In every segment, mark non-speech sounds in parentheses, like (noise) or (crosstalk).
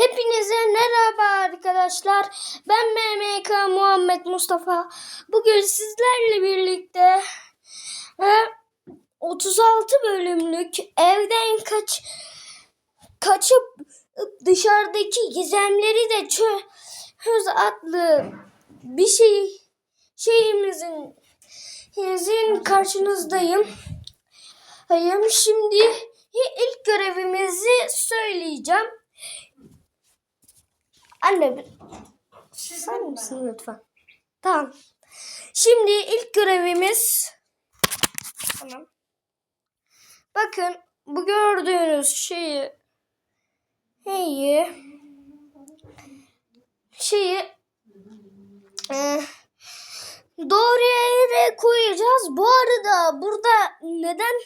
Hepinize merhaba arkadaşlar. Ben MMK Muhammed Mustafa. Bugün sizlerle birlikte e, 36 bölümlük evden kaç kaçıp dışarıdaki gizemleri de çöz adlı bir şey şeyimizin sizin karşınızdayım. Hayır, Şimdi ilk görevimizi söyleyeceğim. Anne bir- susar mısın lütfen? Tamam. Şimdi ilk görevimiz tamam. Bakın bu gördüğünüz şeyi şeyi şeyi eh, doğru yere koyacağız. Bu arada burada neden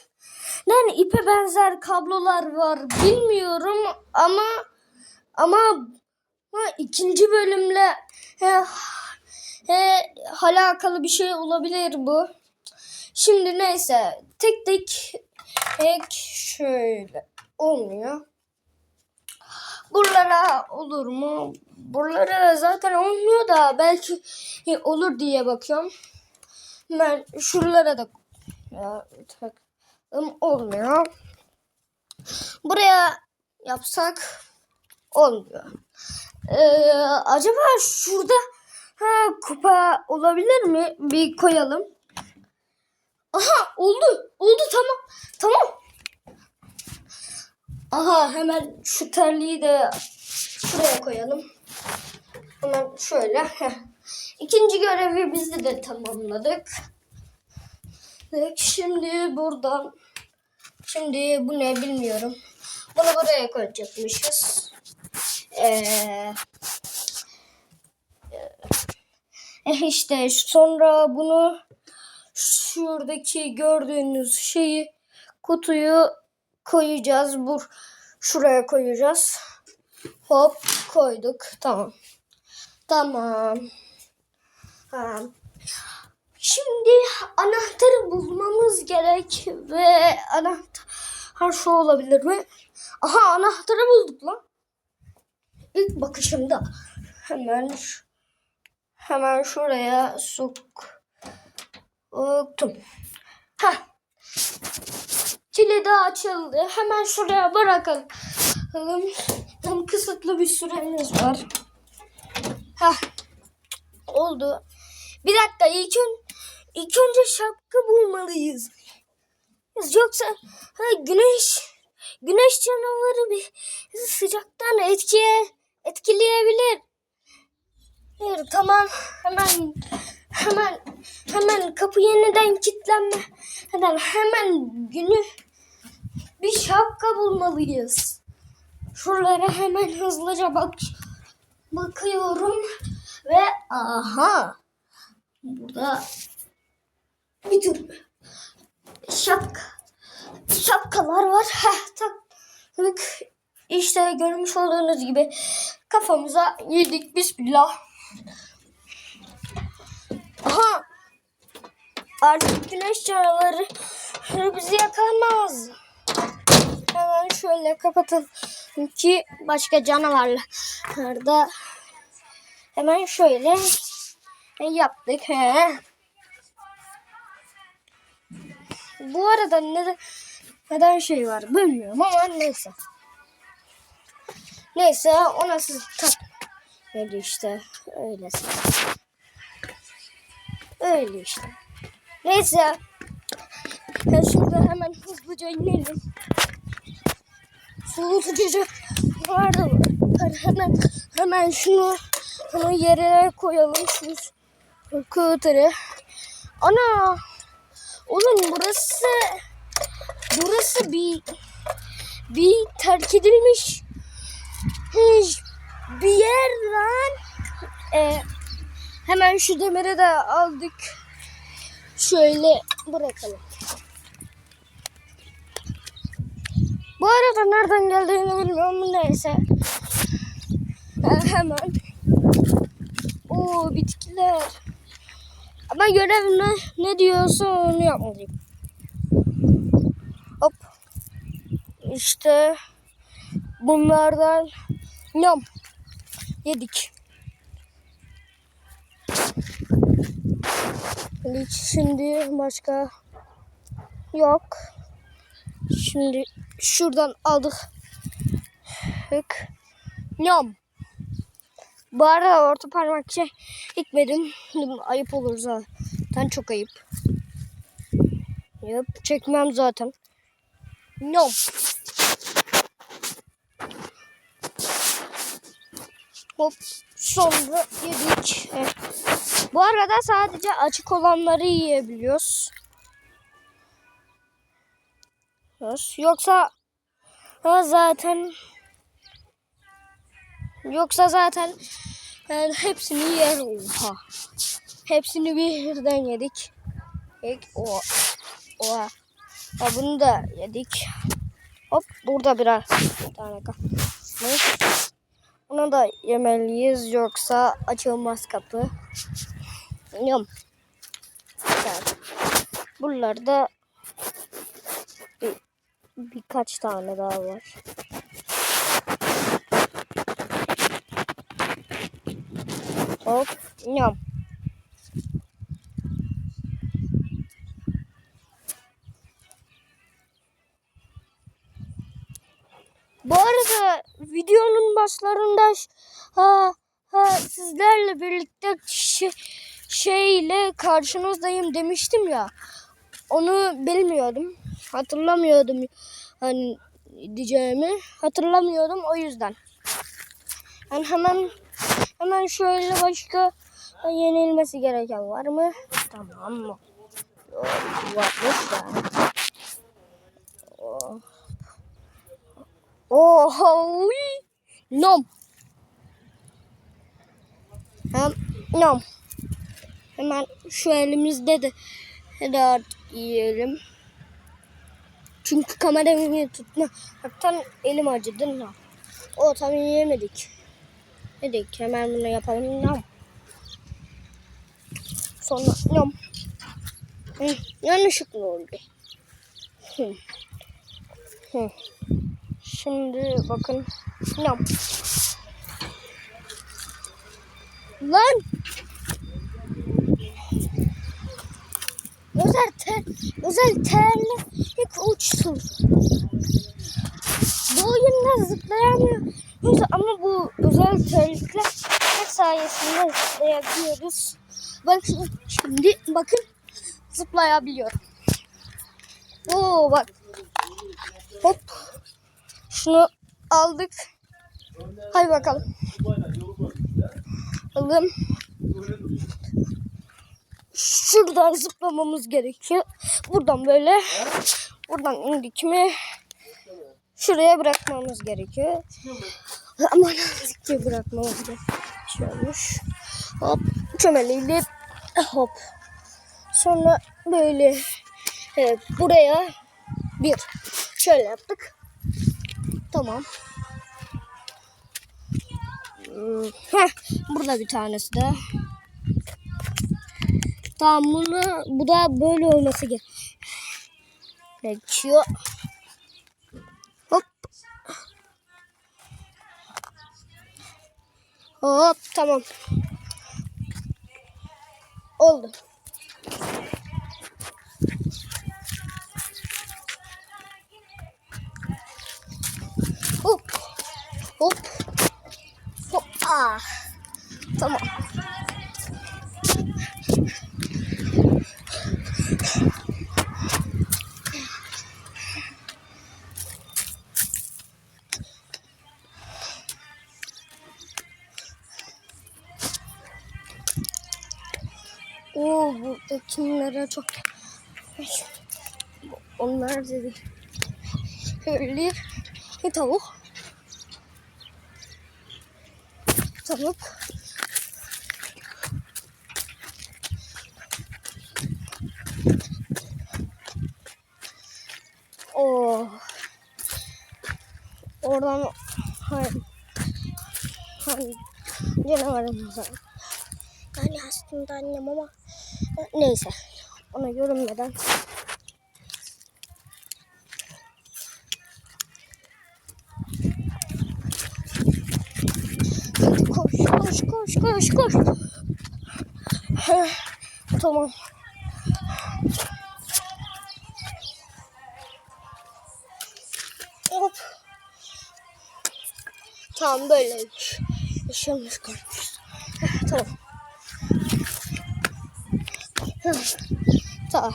neden ipe benzer kablolar var bilmiyorum ama ama ikinci bölümle he, he, alakalı bir şey olabilir bu. Şimdi neyse tek tek tek şöyle olmuyor. Buralara olur mu? Buralara zaten olmuyor da belki olur diye bakıyorum. Ben şuralara da ya, takalım olmuyor. Buraya yapsak olmuyor. Ee, acaba şurada ha, kupa olabilir mi? Bir koyalım. Aha oldu. Oldu tamam. Tamam. Aha hemen şu terliği de şuraya koyalım. Hemen şöyle. İkinci görevi biz de tamamladık. Şimdi buradan şimdi bu ne bilmiyorum. Bunu buraya koyacakmışız. Ee, işte sonra bunu şuradaki gördüğünüz şeyi kutuyu koyacağız. Bu şuraya koyacağız. Hop koyduk. Tamam. Tamam. Tamam. Şimdi anahtarı bulmamız gerek ve anahtar şu olabilir mi? Aha anahtarı bulduk lan. İlk bakışımda hemen hemen şuraya soktum. Ha. Kilidi açıldı. Hemen şuraya bırakalım. Tam kısıtlı bir süremiz var. Ha. Oldu. Bir dakika ilk, ön, ilk önce şapka bulmalıyız. Yoksa ha, güneş güneş canavarı bir sıcaktan etkiye etkileyebilir. Hayır, tamam hemen hemen hemen kapı yeniden kilitlenme. Hemen hemen günü bir şapka bulmalıyız. Şuralara hemen hızlıca bak bakıyorum ve aha burada bir tür şapka şapkalar var. Heh, taktık. İşte görmüş olduğunuz gibi kafamıza yedik. Bismillah. Aha. Artık güneş canavarı bizi yakamaz. Hemen şöyle kapatalım ki başka canavarlar da hemen şöyle yaptık. He. Bu arada neden, neden şey var bilmiyorum ama neyse. Neyse ona siz tak. Öyle işte. Öyle. Öyle işte. Neyse. Ben şurada hemen hızlıca inelim. Soğutucu var da var. Hemen, hemen şunu, şunu yere koyalım. Şu scooter'ı. Ana! Oğlum burası burası bir bir terk edilmiş hiç bir yer lan. Ee, hemen şu demiri de aldık. Şöyle bırakalım. Bu arada nereden geldiğini bilmiyorum neyse. Hemen. O bitkiler. Ama görev ne, ne diyorsa onu yapmalıyım. Hop. İşte bunlardan Yum. Yedik. Hiç şimdi başka yok. Şimdi şuradan aldık. Hık. Yum. Bu arada orta parmak şey çekmedim. Ayıp olur zaten. Çok ayıp. Yap, çekmem zaten. No. Hop sonra yedik. Bu arada sadece açık olanları yiyebiliyoruz. Yoksa ha zaten yoksa zaten yani hepsini yer oha. Hepsini birden yedik. Yedik. Oha. Oha. Ha, bunu da yedik. Hop burada biraz bir tane kalmış. Bunu da yemeliyiz yoksa açılmaz kapı. Yum. Güzel. Buralarda bir, birkaç tane daha var. Hop. Yum. Başlarında ş- ha, ha, sizlerle birlikte şey, şeyle karşınızdayım demiştim ya. Onu bilmiyordum. Hatırlamıyordum hani diyeceğimi. Hatırlamıyordum o yüzden. Yani hemen hemen şöyle başka yenilmesi gereken var mı? Tamam mı? Varmış yani. Oh. Oh, nom. Hem nom. Hemen şu elimizde de hadi artık yiyelim. Çünkü kameramı tutma. Hatta elim acıdı. Nom. O tabii yiyemedik. Dedik hemen bunu yapalım. Nom. Sonra nom. Hı, yanlışlıkla oldu. Şimdi bakın. Nam. Lan. Özel ter, özel terli ilk uçsun. Bu oyunda zıplayamıyor. Ama bu özel terlikler sayesinde zıplayabiliyoruz. Bak şimdi bakın zıplayabiliyorum. Oo bak. Hop. Şunu aldık. Hadi bakalım. Alalım. Şuradan zıplamamız gerekiyor. Buradan böyle. Buradan indik mi? Şuraya bırakmamız gerekiyor. Ama nazikçe bırakmamız gerekiyormuş. Hop. Çömeliyle. Hop. Sonra böyle. Evet, buraya bir. Şöyle yaptık. Tamam. Heh, burada bir tanesi de. Tamam bunu, bu da böyle olması ge- gerekiyor. Hop. Hop tamam. Oldu. Hop. Hop. Ah. Tamam. Oo buradakilere çok onlar dedi. Öyle tavuk. Tavuk. Oo. Oradan hayır. Hayır. Canavarımız var. Yani aslında annem ama neyse. Ona görünmeden koş koş tamam. Hop. Tamam böyle yaşamış kalmış. Tamam. Tamam.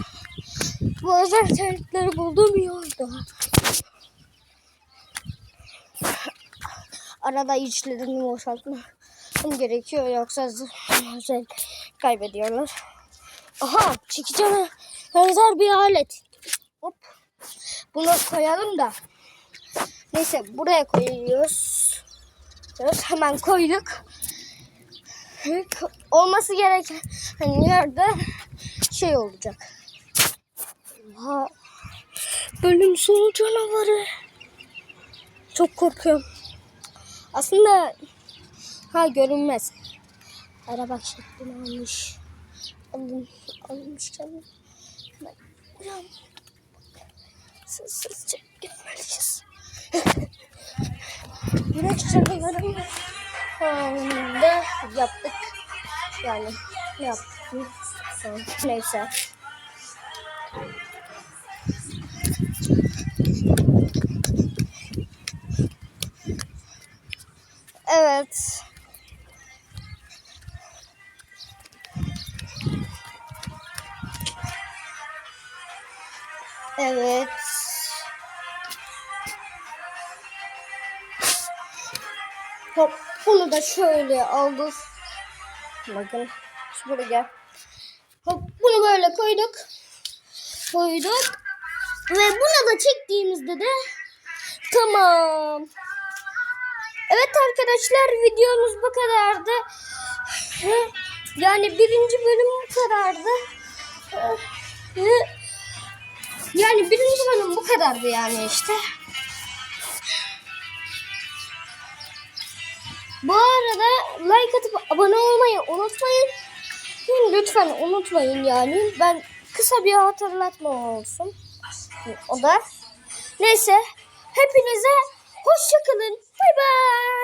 Bu özel terlikleri buldum iyi oldu. Arada içlerini boşaltmam gerekiyor yoksa özel (clears throat) kaybediyorlar. Aha çekicene benzer bir alet. Hop. Bunu koyalım da. Neyse buraya koyuyoruz. Evet, hemen koyduk. Olması gereken yerde şey olacak. Ha, bölüm sonu canavarı. Çok korkuyorum. Aslında ha görünmez. Araba şeklini almış. Alın, almış canım. Ben, ya, sessizce gelmeliyiz. Güneş çadırlarını da yaptık. Yani yaptık. Neyse. Evet. Hop, bunu da şöyle aldık. Bakın, şuraya. Hop, bunu böyle koyduk. Koyduk. Ve buna da çektiğimizde de tamam. Evet arkadaşlar videomuz bu kadardı. (laughs) Yani birinci bölüm bu kadardı. (laughs) Yani birinci bölüm bu kadardı yani işte. Bu arada like atıp abone olmayı unutmayın. Lütfen unutmayın yani. Ben kısa bir hatırlatma olsun. O da. Neyse. Hepinize hoşçakalın. Bay bay.